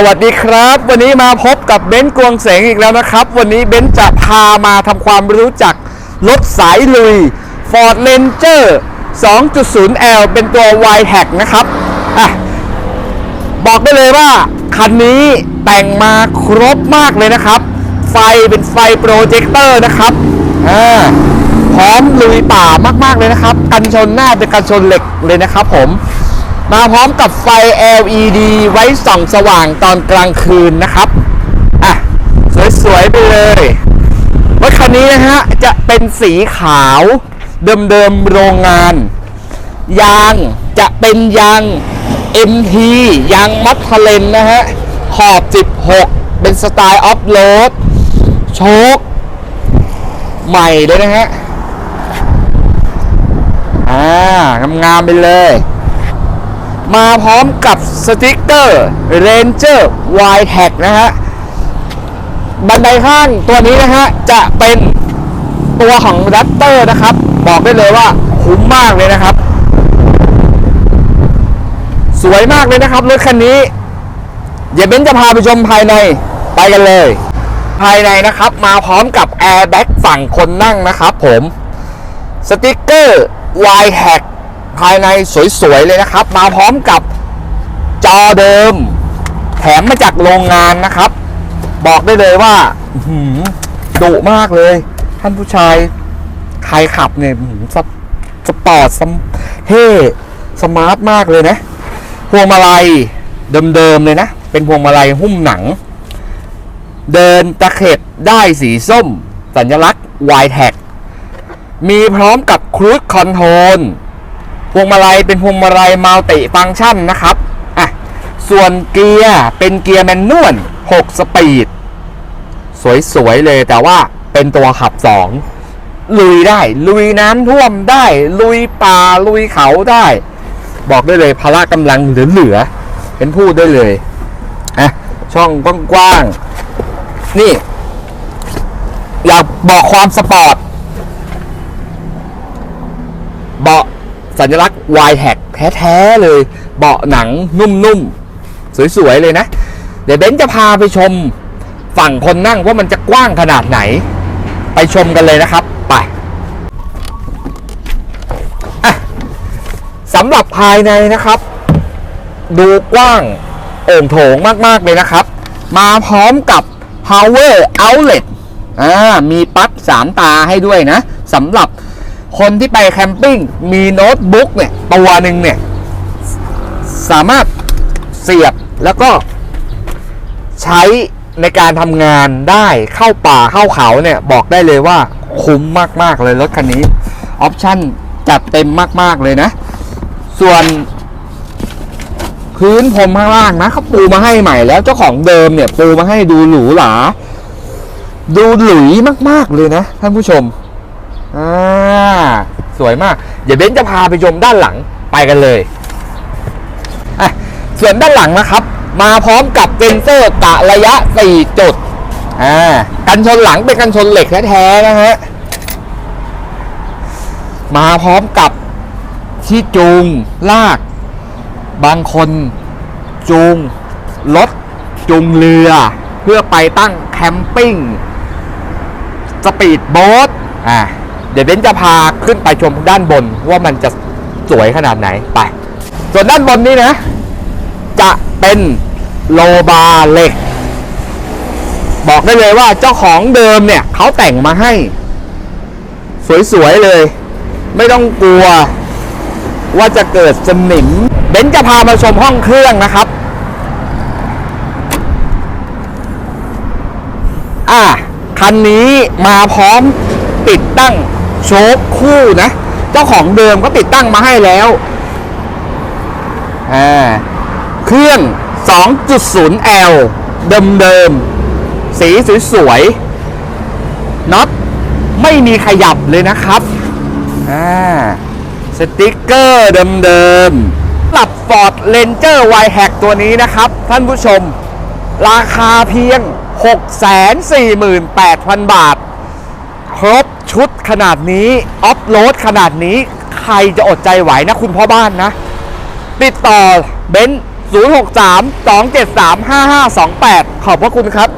สวัสดีครับ วันนี้มาพบกับเบนซ์กวงเสงอีกแล้วนะครับ วันนี้เบนซ์จะพามาทำความรู้จักรถสายลุย Ford Ranger 2.0L เป็นตัว y h a c นะครับอะบอกได้เลยว่า คันนี้แต่งมาครบมากเลยนะครับ ไฟเป็นไฟโปรเจคเตอร์นะครับอ่าพร้อมลุยป่ามากๆเลยนะครับ กันชนหน้าเป็นกันชนเหล็กเลยนะครับผม มาพร้อมกับไฟ LED ไว้ส่องสว่างตอนกลางคืนนะครับ อะ สวยๆไปเลยรถคันนี้นะฮะ จะเป็นสีขาวเดิมๆโรงงาน ยางจะเป็นยาง MT ยางมัดทเลนนะฮะ ขอบ 16 เป็นสไตล์ออฟโรดโชคใหม่เลยนะฮะ อ่างามๆไปเลย มาพร้อมกับสติกเกอร์ Ranger Y Tag นะฮะ บันไดข้างตัวนี้นะฮะ จะเป็นตัวของ Raptor นะครับ บอกได้เลยว่าคุ้มมากเลยนะครับ สวยมากเลยนะครับ รถคันนี้ เดี๋ยวเบนจะพาไปชมภายในไปกันเลย ภายในนะครับมาพร้อมกับ Airbag ฝั่งคนนั่งนะครับผมสติกเกอร์ Y Hack ภายในสวยๆเลยนะครับ มาพร้อมกับจอเดิม แถมมาจากโรงงานนะครับ บอกได้เลยว่าดุมากเลย ท่านผู้ชาย ใครขับเนี่ยสปสปอร์ตสมเท่สมาร์ทมากเลยนะ พวงมาลัยเดิมๆเลยนะ เป็นพวงมาลัยหุ้มหนัง เดินตะเข็บได้สีส้ม สัญลักษณ์ Y Tag มีพร้อมกับครู i คอนโทรล วงมาลัยเป็นพวงมาลัยมัลติฟังก์ชันนะครับอะส่วนเกียร์เป็นเกียร์แมนนวล6 สปีด สวยๆเลยแต่ว่าเป็นตัวขับ 2 ลุยได้ ลุยน้ำท่วมได้ ลุยป่าลุยเขาได้ บอกได้เลยพละกำลังเหลือๆเป็นพูดได้เลยอะช่องกว้างๆนี่ อยากบอกความสปอร์ตเบาะ สัญลักษณ์ Y h a c แท้ๆเลย เบาะหนังนุ่มๆ สวยๆ เลยนะ เดี๋ยวเบนจะพาไปชมฝั่งคนนั่งว่ามันจะกว้างขนาดไหน ไปชมกันเลยนะครับ ไปสำหรับภายในนะครับ ดูกว้างโอ่งโถงมากๆเลยนะครับ มาพร้อมกับ power outlet อ่ามีปลั๊ก3ตาให้ด้วยนะสำหรับ คนที่ไปแคมปิ้งมีโน้ตบุ๊กเนี่ยตัวหนึ่งเนี่ยสามารถเสียบแล้วก็ใช้ในการทำงานได้เข้าป่าเข้าเขาเนี่ยบอกได้เลยว่าคุ้มมาก ๆ เลยรถคันนี้ ออปชั่นจัดเต็มมาก ๆ เลยนะ ส่วนพื้นผมข้างล่างนะเขาปูมาให้ใหม่แล้วเจ้าของเดิมเนี่ยปูมาให้ดูหรูหราดูหลุยมาก ๆ เลยนะท่านผู้ชม อ่าสวยมาก เดี๋ยวเบนจะพาไปชมด้านหลังไปกันเลยอะส่วนด้านหลังนะครับ มาพร้อมกับเซนเซอร์กะระยะ 4 จุดอ่ากันชนหลังเป็นกันชนเหล็กแท้ๆนะฮะมาพร้อมกับที่จูงลาก บางคนจูงรถจูงเรือ เพื่อไปตั้งแคมปิ้ง สปีดโบ๊ทอะ เดี๋ยวเบนจะพาขึ้นไปชมด้านบนว่ามันจะสวยขนาดไหนไป ส่วนด้านบนนี้นะ จะเป็นโลบาร์เหล็ก บอกได้เลยว่าเจ้าของเดิมเนี่ยเขาแต่งมาให้ สวยๆเลย ไม่ต้องกลัว ว่าจะเกิดสนิมเบนจะพามาชมห้องเครื่องนะครับอะคันนี้มาพร้อมติดตั้ง โชคคู่นะ เจ้าของเดิมก็ติดตั้งมาให้แล้วอ่าเครื่อง 2.0L เดิมๆสีสวยๆน็อตไม่มีขยับเลยนะครับอ่าสติกเกอร์เดิมๆสำหรับ Ford Ranger Y Hack ตัวนี้นะครับ ท่านผู้ชม ราคาเพียง 648,000 บาท ครบ ชุดขนาดนี้ออฟโรดขนาดนี้ใครจะอดใจไหวนะคุณพ่อบ้านนะ ติดต่อเบนซ์063 273 5528 ขอบพระคุณครับ